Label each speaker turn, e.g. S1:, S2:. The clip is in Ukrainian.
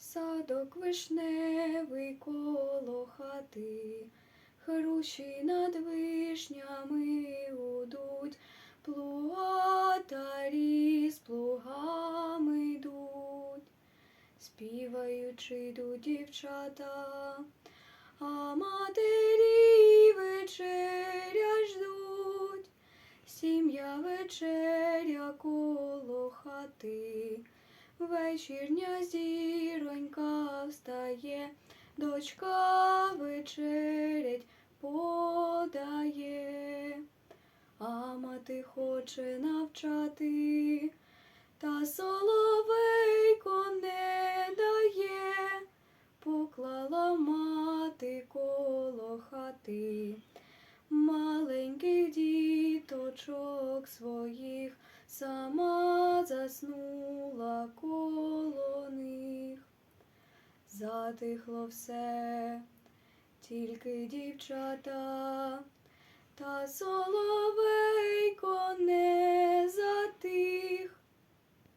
S1: Садок вишневий коло хати, Хрущі над вишнями гудуть, плугатарі з плугами йдуть, співаючи йдуть дівчата, а матері вечеря ждуть, сім'я вечеря коло хати. Вечірня зіронька встає, дочка вечерять подає, а мати хоче навчати, та соловейко не дає, поклала мати коло хати, маленьких діточок своїх сама заснула. Затихло все, тільки дівчата, та соловейко